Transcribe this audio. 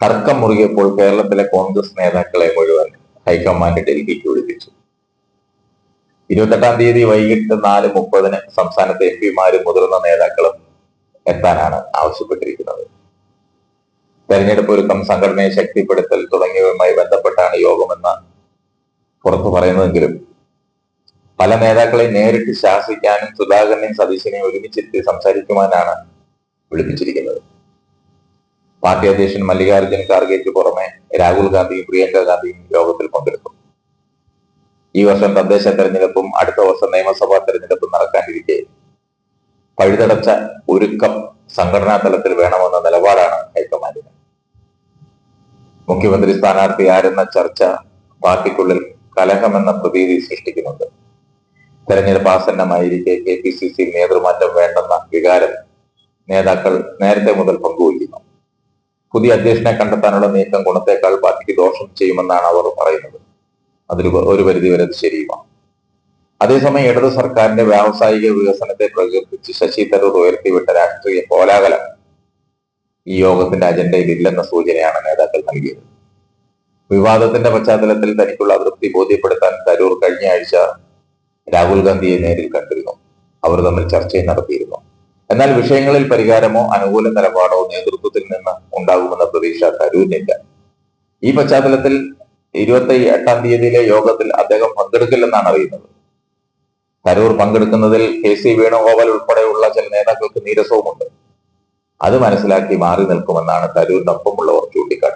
തർക്കം മുറുകിയപ്പോൾ കേരളത്തിലെ കോൺഗ്രസ് നേതാക്കളെ മുഴുവൻ ഹൈക്കമാൻഡ് ഡൽഹിക്ക് വിളിപ്പിച്ചു. ഇരുപത്തെട്ടാം തീയതി വൈകിട്ട് നാല് മുപ്പതിന് സംസ്ഥാനത്തെ എം പിമാരും മുതിർന്ന നേതാക്കളും എത്താനാണ് ആവശ്യപ്പെട്ടിരിക്കുന്നത്. തെരഞ്ഞെടുപ്പ് ഒരുക്കം സംഘടനയെ ശക്തിപ്പെടുത്തൽ തുടങ്ങിയവയുമായി ബന്ധപ്പെട്ടാണ് യോഗമെന്ന് പുറത്തു പറയുന്നതെങ്കിലും പല നേതാക്കളെ നേരിട്ട് ശാസിക്കാനും സുധാകരനെയും സതീശനെയും ഒരുമിച്ചിരുത്തി സംസാരിക്കുവാനാണ് വിളിപ്പിച്ചിരിക്കുന്നത്. പാർട്ടി അധ്യക്ഷൻ മല്ലികാർജുൻ ഖാർഗെക്ക് പുറമെ രാഹുൽ ഗാന്ധിയും പ്രിയങ്ക ഗാന്ധിയും യോഗത്തിൽ പങ്കെടുത്തു ഈ വർഷം തദ്ദേശ തെരഞ്ഞെടുപ്പും അടുത്ത വർഷം നിയമസഭാ തെരഞ്ഞെടുപ്പും നടക്കാനിരിക്കെ. പഴുതടച്ച ഒരുക്കം സംഘടനാ തലത്തിൽ വേണമെന്ന നിലപാടാണ് ഹൈക്കമാൻഡിന്. മുഖ്യമന്ത്രി സ്ഥാനാർത്ഥി ആരെന്ന ചർച്ച പാർട്ടിക്കുള്ളിൽ കലഹമെന്ന പ്രതീതി സൃഷ്ടിക്കുന്നുണ്ട്. തെരഞ്ഞെടുപ്പ് ആസന്നമായിരിക്കെ കെ പി സി സി നേതൃമാറ്റം വേണ്ടെന്ന വികാരം നേതാക്കൾ നേരത്തെ മുതൽ പങ്കുവയ്ക്കുന്നു. പുതിയ അധ്യക്ഷനെ കണ്ടെത്താനുള്ള നീക്കം ഗുണത്തേക്കാൾ പാർട്ടിക്ക് ദോഷം ചെയ്യുമെന്നാണ് അവർ പറയുന്നത്. അതിൽ ഒരു പരിധിവരെ അത് ശരിയുമാണ്. അതേസമയം ഇടത് സർക്കാരിന്റെ വ്യാവസായിക വികസനത്തെ പ്രകീർത്തിച്ച് ശശി തരൂർ ഉയർത്തിവിട്ട രാഷ്ട്രീയ കോലാഹലം ഈ യോഗത്തിന്റെ അജണ്ടയിൽ ഇല്ലെന്ന സൂചനയാണ് നേതാക്കൾ നൽകിയത്. വിവാദത്തിന്റെ പശ്ചാത്തലത്തിൽ തനിക്കുള്ള അതൃപ്തി ബോധ്യപ്പെടുത്താൻ തരൂർ കഴിഞ്ഞ ആഴ്ച രാഹുൽ ഗാന്ധിയെ നേരിൽ കണ്ടിരുന്നു. അവർ തമ്മിൽ ചർച്ചയും നടത്തിയിരുന്നു. എന്നാൽ വിഷയങ്ങളിൽ പരിഹാരമോ അനുകൂല നിലപാടോ നേതൃത്വത്തിൽ നിന്ന് ഉണ്ടാകുമെന്ന പ്രതീക്ഷ തരൂന്നില്ല ഈ പശ്ചാത്തലത്തിൽ ഇരുപത്തി എട്ടാം തീയതിയിലെ യോഗത്തിൽ അദ്ദേഹം പങ്കെടുക്കില്ലെന്നാണ് അറിയുന്നത്. തരൂർ പങ്കെടുക്കുന്നതിൽ കെ സി വേണുഗോപാൽ ഉൾപ്പെടെയുള്ള ചില നേതാക്കൾക്ക് നീരസവുമുണ്ട്. അത് മനസ്സിലാക്കി മാറി നിൽക്കുമെന്നാണ് തരൂരിനൊപ്പമുള്ളവർ ചൂണ്ടിക്കാട്ടുന്നത്.